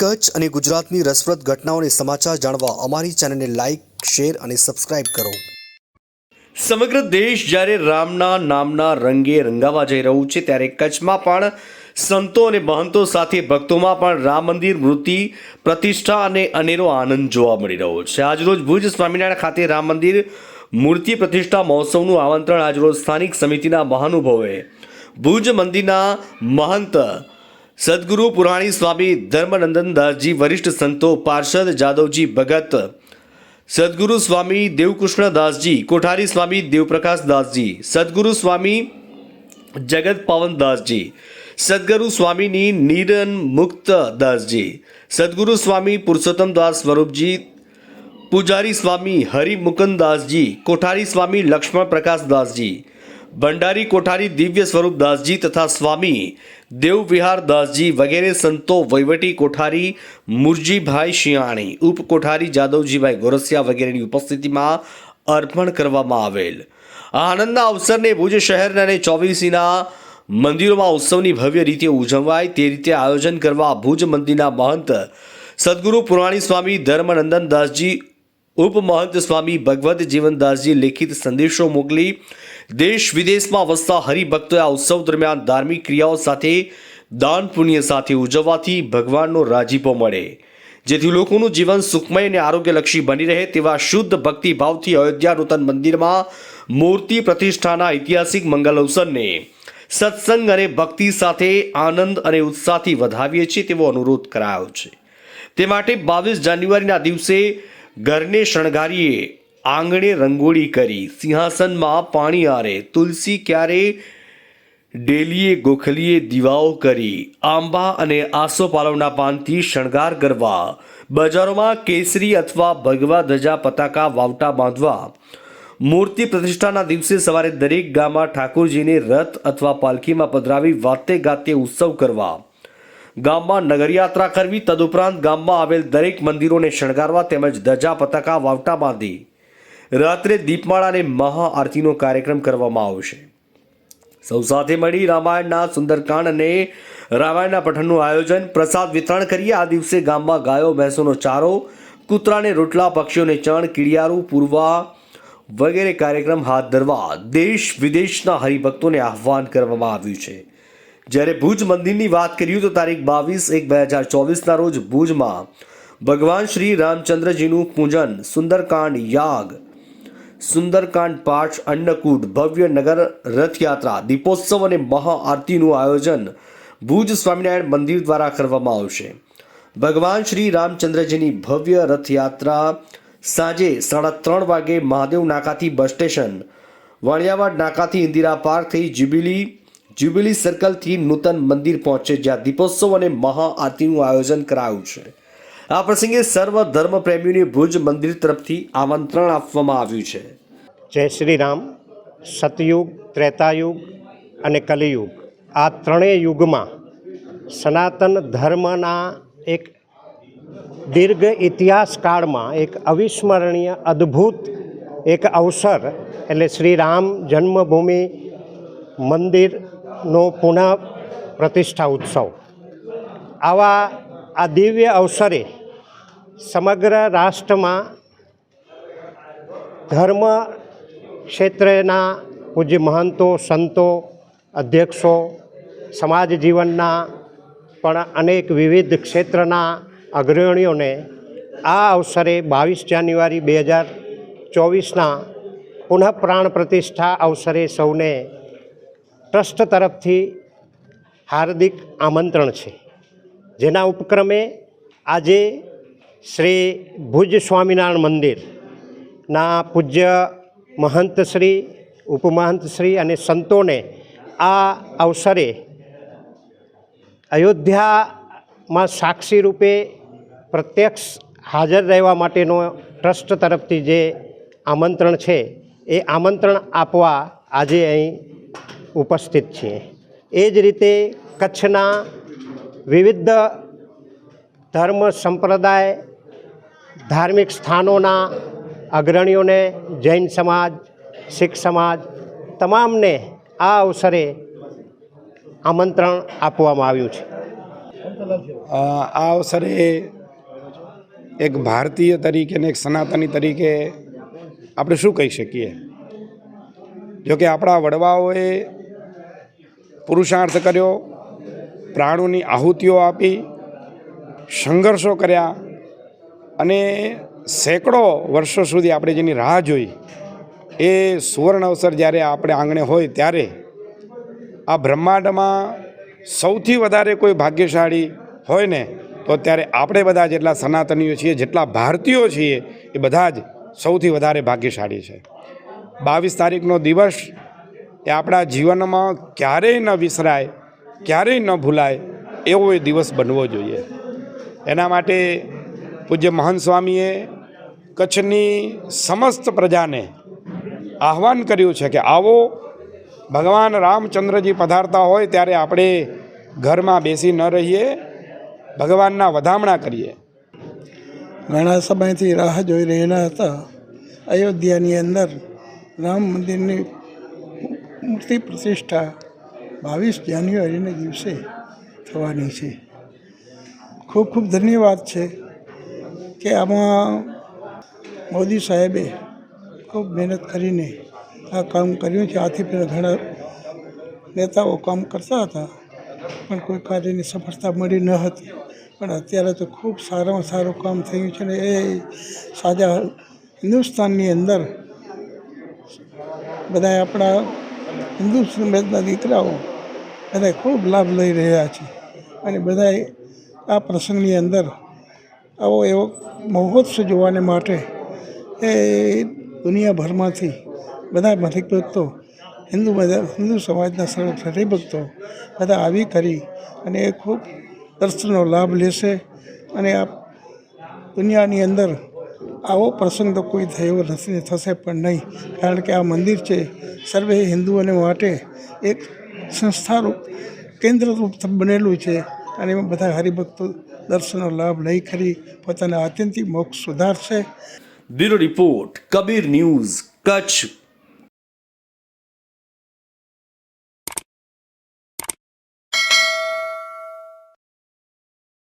કચ્છ અને ગુજરાતની રસપ્રદ ઘટનાઓને સમાચાર જાણવા અમારી ચેનલને લાઇક શેર અને સબસ્ક્રાઇબ કરો. સમગ્ર દેશ જ્યારે રામના નામના રંગે રંગાવા જઈ રહ્યું છે, ત્યારે કચ્છમાં પણ સંતો અને મહંતો સાથે ભક્તોમાં પણ રામ મંદિર, મૂર્તિ, પ્રતિષ્ઠા અને અનેરો આનંદ જોવા મળી રહ્યો છે. આજરોજ ભુજ સ્વામિનારાયણ ખાતે રામ મંદિર, મૂર્તિ પ્રતિષ્ઠા મહોત્સવનું આમંત્રણ આજરોજ સ્થાનિક સમિતિના મહાનુભાવોએ ભુજ મંદિરના મહંત સદગુરુ પુરાણી સ્વામી ધર્મનંદન દાસજી, વરિષ્ઠ સંતો, પાર્ષદ જાદવજી ભગત, સદગુરુ સ્વામી દેવકૃષ્ણ દાસજી, કોઠારી સ્વામી દેવપ્રકાશ દાસજી, સદગુરુ સ્વામી જગત પાવન દાસજી, સદગુરુ સ્વામીની નિરન મુક્ત દાસજી, સદગુરુ સ્વામી પુરુષોત્તમ દાસ સ્વરૂપજી, પૂજારી સ્વામી હરિમુકંદ દાસજી, કોઠારી સ્વામી લક્ષ્મણ પ્રકાશ દાસજી ભંડારી કોઠારી દિવ્ય સ્વરૂપ દાસજી તથા સ્વામી દેવવિહાર દાસજી વગેરે સંતો વહીવટી કોઠારી મુરજીભાઈ શિયાણી, ઉપ કોઠારી જાદવજીભાઈ ગોરસિયા વગેરેની ઉપસ્થિતિમાં અર્પણ કરવામાં આવેલ. આ આનંદના અવસરને ભુજ શહેરના અને ચોવીસીના મંદિરોમાં ઉત્સવની ભવ્ય રીતે ઉજવાય તે રીતે આયોજન કરવા ભુજ મંદિરના મહંત સદગુરુ પુરાણી સ્વામી ધર્મનંદન દાસજી, ઉપમહંત સ્વામી ભગવત જીવનદાસજી લેખિત સંદેશો મોકલી દેશ વિદેશમાં વસતા હરિભક્તોએ આ ઉત્સવ દરમિયાન ધાર્મિક ક્રિયાઓ સાથે દાન પુણ્ય સાથે ઉજવવાથી ભગવાનનો રાજીપો મળે. જેથી લોકોનું જીવન સુખમય અને આરોગ્યલક્ષી બની રહે તેવા શુદ્ધ ભક્તિભાવથી અયોધ્યા નૂતન મંદિરમાં મૂર્તિ પ્રતિષ્ઠાના ઐતિહાસિક મંગલ અવસરને સત્સંગ અને ભક્તિ સાથે આનંદ અને ઉત્સાહથી વધાવીએ છીએ તેવો અનુરોધ કરાયો છે. તે માટે બાવીસ જાન્યુઆરીના દિવસે ઘરને શણગારીએ આંગણે રંગોળી કરી સિંહાસનમાં પાણી આરે. તુલસી ક્યારે ડેલીએ ગોખલીએ દીવાઓ કરી. આંબા અને આસોપાલવના પાનથી શણગાર કરવા. બજારોમાં કેસરી અથવા ભગવા ધજા પતાકા વાવટા બાંધવા. મૂર્તિ પ્રતિષ્ઠાના દિવસે સવારે દરેક ગામમાં ઠાકોરજીને રથ અથવા પાલખીમાં પધરાવી વાતે ગાતે ઉત્સવ કરવા. ગામમાં નગરયાત્રા કરવી. તદુપરાંત ગામમાં આવેલ દરેક મંદિરોને શણગારવા તેમજ ધજા, પતાકા, વાવટા બાંધી. રાત્રે દીપમાળા અને મહાઆરતીનો કાર્યક્રમ કરવામાં આવશે. સૌ સાથે મળી રામાયણના સુંદરકાંડ અને રામાયણના પઠનનું આયોજન, પ્રસાદ વિતરણ કરીએ. આ દિવસે ગામમાં ગાયો, ભેંસોનો ચારો, કૂતરાને રોટલા, પક્ષીઓને ચણ, કીડિયારું, પૂરવા વગેરે કાર્યક્રમ હાથ ધરવા દેશ વિદેશના હરિભક્તોને આહ્વાન કરવામાં આવ્યું છે. જ્યારે ભુજ મંદિરની વાત કરીએ તો તારીખ બાવીસ એક બે હજાર ચોવીસના રોજ ભુજમાં ભગવાન શ્રી રામચંદ્રજીનું પૂજન, સુંદરકાંડ, યાગ સુંદરકાંડ પાઠ અન્નકૂટ, ભવ્ય નગર રથયાત્રા, દીપોત્સવ અને મહાઆરતીનું આયોજન ભુજ સ્વામિનારાયણ મંદિર દ્વારા કરવામાં આવશે. ભગવાન શ્રી રામચંદ્રજીની ભવ્ય રથયાત્રા સાંજે સાડા ત્રણ વાગે મહાદેવ નાકાથી બસ સ્ટેશન, વાણિયાવાડ નાકાથી ઇન્દિરા પાર્ક થઈ જ્યુબિલી જ્યુબિલી સર્કલથી નૂતન મંદિર પહોંચે, જ્યાં દીપોત્સવ અને મહાઆરતીનું આયોજન કરાયું છે. આ પ્રસંગે સર્વ ધર્મ પ્રેમીઓને ભુજ મંદિર તરફથી આમંત્રણ આપવામાં આવ્યું છે. જય શ્રી રામ સતયુગ, ત્રેતાયુગ અને કલિયુગ. આ ત્રણેય યુગમાં સનાતન ધર્મના એક દીર્ઘ ઇતિહાસકાળમાં એક અવિસ્મરણીય અદ્ભુત એક અવસર, એટલે શ્રી રામ જન્મભૂમિ મંદિરનો પુનઃ પ્રતિષ્ઠા ઉત્સવ. આવા આ દિવ્ય અવસરે સમગ્ર રાષ્ટ્રમાં ધર્મ ક્ષેત્રના પૂજ્ય મહંતો, સંતો, અધ્યક્ષો, સમાજ જીવનના પણ અનેક વિવિધ ક્ષેત્રના અગ્રણીઓને આ અવસરે બાવીસ જાન્યુઆરી બે હજાર ચોવીસના પુનઃ પ્રાણ પ્રતિષ્ઠા અવસરે સૌને ટ્રસ્ટ તરફથી હાર્દિક આમંત્રણ છે. જેના ઉપક્રમે આજે શ્રી ભુજ સ્વામિનારાયણ મંદિરના પૂજ્ય મહંત શ્રી, ઉપમહંત શ્રી અને સંતોને આ અવસરે અયોધ્યામાં સાક્ષી રૂપે પ્રત્યક્ષ હાજર રહેવા માટેનો ટ્રસ્ટ તરફથી જે આમંત્રણ છે, એ આમંત્રણ આપવા આજે અહીં ઉપસ્થિત છીએ. એ જ રીતે કચ્છના વિવિધ ધર્મ સંપ્રદાય ધાર્મિક સ્થાનોના અગ્રણીઓને જૈન સમાજ, શીખ સમાજ તમામને આ અવસરે આમંત્રણ આપવામાં આવ્યું છે. આ અવસરે એક ભારતીય તરીકે ને એક સનાતની તરીકે આપણે શું કહી શકીએ? જોકે આપણા વડવાઓએ પુરુષાર્થ કર્યો, પ્રાણોની આહુતિઓ આપી, સંઘર્ષો કર્યા અને સેંકડો વર્ષો સુધી આપણે જેની રાહ જોઈ, એ સુવર્ણ અવસર જ્યારે આપણે આંગણે હોય ત્યારે આ બ્રહ્માંડમાં સૌથી વધારે કોઈ ભાગ્યશાળી હોય ને, તો ત્યારે આપણે બધા જેટલા સનાતનીઓ છીએ, જેટલા ભારતીયો છીએ, એ બધા જ સૌથી વધારે ભાગ્યશાળી છે. બાવીસ તારીખનો દિવસ એ આપણા જીવનમાં ક્યારેય ન વિસરાય, ક્યારેય ન ભૂલાય એવો એ દિવસ બનવો જોઈએ. એના માટે પૂજ્ય મહાન સ્વામીએ કચ્છની સમસ્ત પ્રજાને આહવાન કર્યું છે કે આવો ભગવાન રામચંદ્રજી પધારતા હોય ત્યારે આપણે ઘરમાં બેસી ન રહીએ, ભગવાનના વધામણા કરીએ. ઘણા સમયથી રાહ જોઈ રહેલા હતા. અયોધ્યાની અંદર રામ મંદિરની મૂર્તિ પ્રતિષ્ઠા બાવીસ જાન્યુઆરીના દિવસે થવાની છે. ખૂબ ખૂબ ધન્યવાદ છે. કે આમાં મોદી સાહેબે ખૂબ મહેનત કરીને આ કામ કર્યું છે. આથી પહેલાં ઘણા નેતાઓ કામ કરતા હતા, પણ કોઈ કાર્યની સફળતા મળી ન હતી. પણ અત્યારે તો ખૂબ સારામાં સારું કામ થયું છે ને એ સાજા હિન્દુસ્તાનની અંદર બધા આપણા હિન્દુ સમાજના દીકરાઓ બધા ખૂબ લાભ લઈ રહ્યા છે. અને બધાએ આ પ્રસંગની અંદર આવો એવો મહોત્સવ જોવાને માટે એ દુનિયાભરમાંથી બધા હરિભક્તો હિન્દુ બધા, હિન્દુ સમાજના સર્વ હરિભક્તો બધા આવી કરી અને એ ખૂબ દર્શનનો લાભ લેશે અને આ દુનિયાની અંદર આવો પ્રસંગ તો કોઈ થયો નથી થશે પણ નહીં. કારણ કે આ મંદિર છે, સર્વે હિન્દુઓને માટે એક સંસ્થારૂપ, કેન્દ્રરૂપ બનેલું છે અને એમાં બધા હરિભક્તો દર્શનનો લાભ લઈ કરી પોતાના આત્યંતિક મોક્ષ સુધારશે. Bureau report Kabir news Kutch.